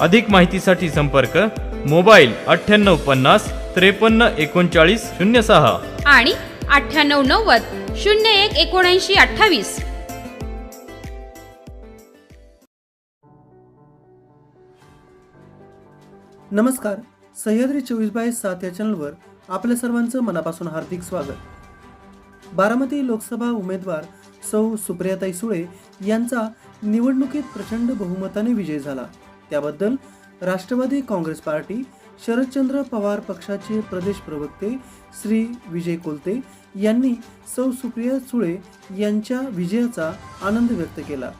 अधिक माहितीसाठी संपर्क मोबाईल अठ्ठ्याण्णव पन्नास त्रेपन्न एकोणचाळीस शून्य सहा. आणि अठ्ठ्याण्णव नव्वद शून्य एक एकोणऐंशी अठ्ठावीस. नमस्कार. सह्याद्री चोवीस बाय सात या चॅनलवर आपल्या सर्वांचं मनापासून हार्दिक स्वागत. बारामती लोकसभा उमेदवार सौ सुप्रियाताई सुळे यांचा निवडणुकीत प्रचंड बहुमताने विजय झाला. त्याबद्दल राष्ट्रवादी काँग्रेस पार्टी शरदचंद्र पवार पक्षाचे प्रदेश प्रवक्ते श्री विजय कोलते यांनी सौ सुप्रिया सुळे यांच्या विजयाचा आनंद व्यक्त केला.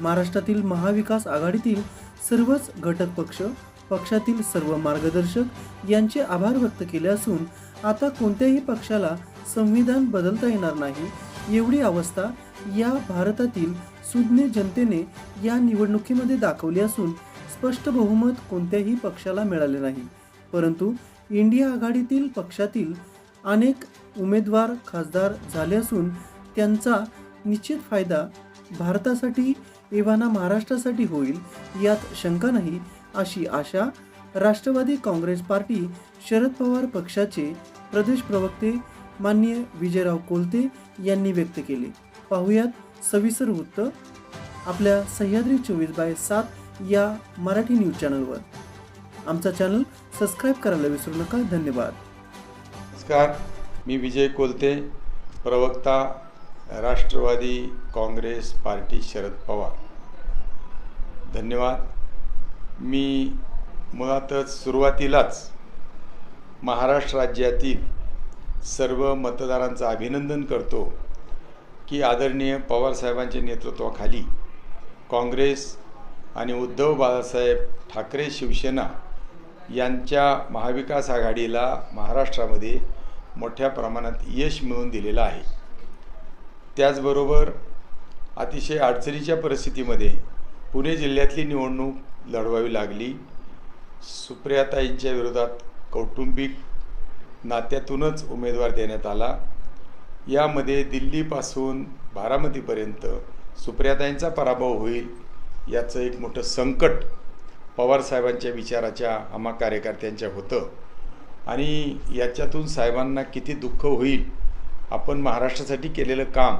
महाराष्ट्रातील महाविकास आघाडीतील सर्वच घटक पक्ष पक्षातील सर्व मार्गदर्शक यांचे आभार व्यक्त केले असून आता कोणत्याही पक्षाला संविधान बदलता येणार नाही एवढी अवस्था या भारतातील सुज्ञ जनतेने या निवडणुकीमध्ये दाखवली असून स्पष्ट बहुमत कोणत्याही पक्षाला मिळाले नाही. परंतु इंडिया आघाडीतील पक्षातील अनेक उमेदवार खासदार झाले असून त्यांचा निश्चित फायदा भारतासाठी एव्हाना महाराष्ट्रासाठी होईल यात शंका नाही अशी आशा राष्ट्रवादी काँग्रेस पार्टी शरद पवार पक्षाचे प्रदेश प्रवक्ते माननीय विजयराव कोलते यांनी व्यक्त केले. पाहुयात सविस्तर वृत्त आपल्या सह्याद्री चोवीस बाय सात या मराठी न्यूज चॅनलवर. आमचा चॅनल सबस्क्राईब करायला विसरू नका. धन्यवाद. नमस्कार. मी विजय कोलते प्रवक्ता राष्ट्रवादी काँग्रेस पार्टी शरद पवार. धन्यवाद. मी मुळातच सुरुवातीलाच महाराष्ट्र राज्यातील सर्व मतदारांचं अभिनंदन करतो की आदरणीय पवारसाहेबांच्या नेतृत्वाखाली काँग्रेस आणि उद्धव बाळासाहेब ठाकरे शिवसेना यांच्या महाविकास आघाडीला महाराष्ट्रामध्ये मोठ्या प्रमाणात यश मिळवून दिलेलं आहे. त्याचबरोबर अतिशय अडचणीच्या परिस्थितीमध्ये पुणे जिल्ह्यातली निवडणूक लढवावी लागली. सुप्रियाताईंच्या विरोधात कौटुंबिक नात्यातूनच उमेदवार देण्यात आला. यामध्ये दिल्लीपासून बारामतीपर्यंत सुप्रियाताईंचा पराभव होईल याचं एक मोठं संकट पवारसाहेबांच्या विचाराच्या आम्हा कार्यकर्त्यांच्या होतं. आणि याच्यातून साहेबांना किती दुःख होईल आपण महाराष्ट्रासाठी केलेलं काम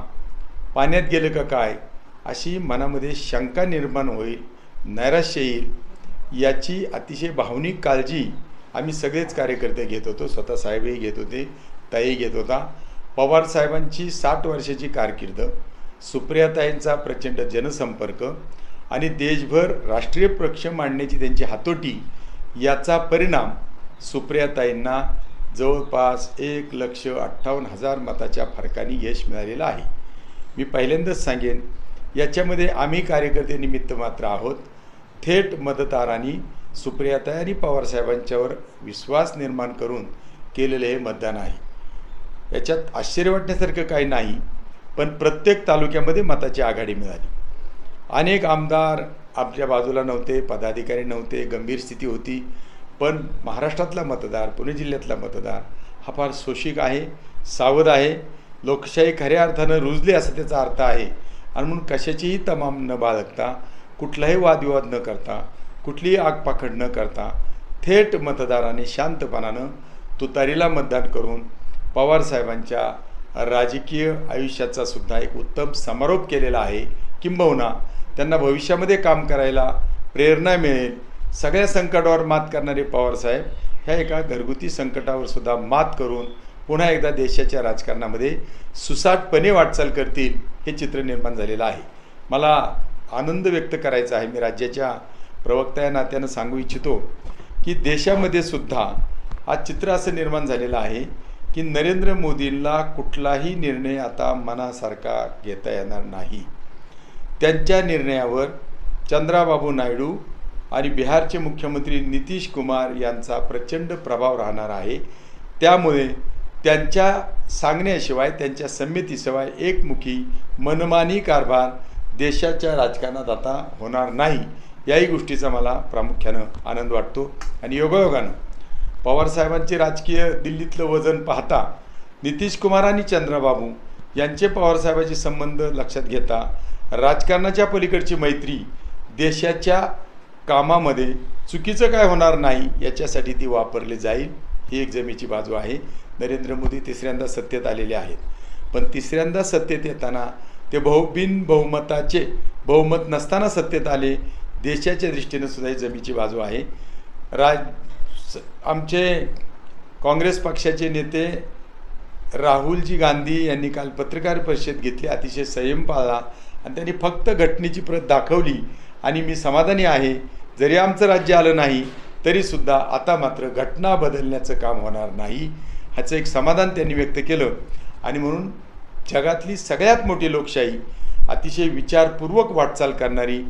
पाण्यात गेलं का काय अशी मनामध्ये शंका निर्माण होईल नैराश्य येईल याची अतिशय भावनिक काळजी आम्ही सगळेच कार्यकर्ते घेत होतो स्वतः साहेबही घेत होते ताई घेत होता. पवार साहेबांची साठ वर्षाची कारकीर्द सुप्रियाताईंचा प्रचंड जनसंपर्क आणि देशभर राष्ट्रीय पक्ष मांडण्याची त्यांची हातोटी याचा परिणाम सुप्रियाताईंना जवळपास एक लक्ष अठ्ठावन्न हजार मताच्या फरकाने यश मिळालेलं आहे. मी पहिल्यांदाच सांगेन याच्यामध्ये आम्ही कार्यकर्ते निमित्त मात्र आहोत. थेट मतदारांनी सुप्रियाताई आणि पवारसाहेबांच्यावर विश्वास निर्माण करून केलेले हे मतदान आहे. याच्यात आश्चर्य वाटण्यासारखं काही नाही पण प्रत्येक तालुक्यामध्ये मताची आघाडी मिळाली. अनेक आमदार आपल्या बाजूला नव्हते पदाधिकारी नव्हते गंभीर स्थिती होती पण महाराष्ट्रातला मतदार पुणे जिल्ह्यातला मतदार हा फार सोशिक आहे सावध आहे. लोकशाही खऱ्या अर्थानं रुजली असं त्याचा अर्थ आहे. आणि म्हणून कशाचीही तमाम न बाळगता कुठलाही वादविवाद न करता कुठलीही आगपाखड न करता थेट मतदाराने शांतपणानं तुतारीला मतदान करून पवारसाहेबांच्या राजकीय आयुष्याचा सुद्धा एक उत्तम समारोप केलेला आहे. किंबहुना त्यांना भविष्यामध्ये काम करायला प्रेरणा मिळेल. सगळ्या संकटावर मात करणारे पवारसाहेब ह्या एका घरगुती संकटावर सुद्धा मात करून पुन्हा एकदा देशाच्या राजकारणामध्ये सुसाटपणे वाटचाल करतील हे चित्र निर्माण झालेलं आहे. मला आनंद व्यक्त करायचा आहे. मी राज्याच्या प्रवक्ता या नात्यानं सांगू इच्छितो की देशामध्ये सुद्धा हा चित्र असं निर्माण झालेलं आहे की नरेंद्र मोदींना कुठलाही निर्णय आता मनासारखा घेता येणार नाही. त्यांच्या निर्णयावर चंद्राबाबू नायडू आणि बिहारचे मुख्यमंत्री नितीश कुमार यांचा प्रचंड प्रभाव राहणार आहे. त्यामुळे त्यांच्या सांगण्याशिवाय त्यांच्या संमतीशिवाय एकमुखी मनमानी कारभार देशाच्या राजकारणात आता होणार नाही. याही गोष्टीचा मला प्रामुख्यानं आनंद वाटतो आणि योगायोगानं. पवारसाहेबांचे राजकीय दिल्लीतलं वजन पाहता नितीश कुमार आणि चंद्रबाबू यांचे पवारसाहेबाचे संबंध लक्षात घेता राजकारणाच्या पलीकडची मैत्री देशाच्या कामामध्ये चुकीचं काय होणार नाही याच्यासाठी ती वापरली जाईल ही एक जमेची बाजू आहे. नरेंद्र मोदी तिसऱ्यांदा सत्तेत आलेले आहेत. पण तिसऱ्यांदा सत्तेत येताना ते बहु बिन बहुमताचे बहुमत नसताना सत्तेत आले देशाच्या दृष्टीने सुद्धा ही जमीची बाजू आहे. राज स- आमचे काँग्रेस पक्षाचे नेते राहुलजी गांधी यांनी काल पत्रकार परिषद घेतली अतिशय संयम पाळला. आणि त्यांनी फक्त घटनेची प्रत दाखवली आणि मी समाधानी आहे. जरी आमचं राज्य आलं नाही तरीसुद्धा आता मात्र घटना बदलण्याचं काम होणार नाही ह्याचं एक समाधान त्यांनी व्यक्त केलं. आणि म्हणून जगातली सगळ्यात मोठी लोकशाही अतिशय विचारपूर्वक वाटचाल करणारी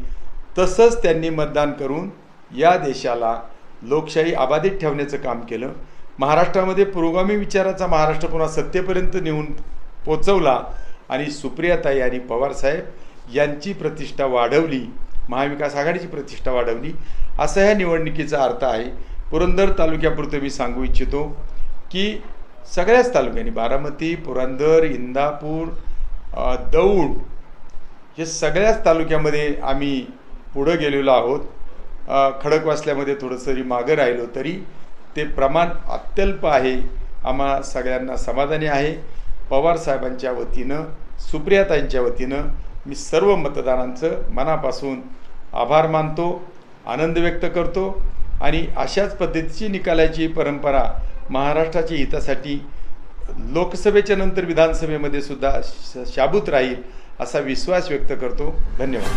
तसंच त्यांनी मतदान करून या देशाला लोकशाही अबाधित ठेवण्याचं काम केलं. महाराष्ट्रामध्ये पुरोगामी विचाराचा महाराष्ट्र पुन्हा सत्तेपर्यंत नेऊन पोचवला. आणि सुप्रियाताई आणि पवारसाहेब यांची प्रतिष्ठा वाढवली महाविकास आघाडीची प्रतिष्ठा वाढवली असा ह्या निवडणुकीचा अर्थ आहे. पुरंदर तालुक्यापुरतं मी सांगू इच्छितो की सगळ्याच तालुक्यांनी बारामती पुरंदर इंदापूर दौड हे सगळ्याच तालुक्यामध्ये आम्ही पुढं गेलेलो आहोत. खडकवासल्यामध्ये थोडंसं जरी मागं राहिलो तरी ते प्रमाण अत्यल्प आहे. आम्हा सगळ्यांना समाधानी आहे. पवारसाहेबांच्या वतीनं सुप्रियाताईंच्या वतीनं मी सर्व मतदारांचं मनापासून आभार मानतो आनंद व्यक्त करतो आणि अशाच पद्धतीची निकालाची परंपरा महाराष्ट्राच्या हितासाठी लोकसभेच्या नंतर विधानसभेमध्ये सुद्धा श- शाबूत राहील असा विश्वास व्यक्त करतो. धन्यवाद.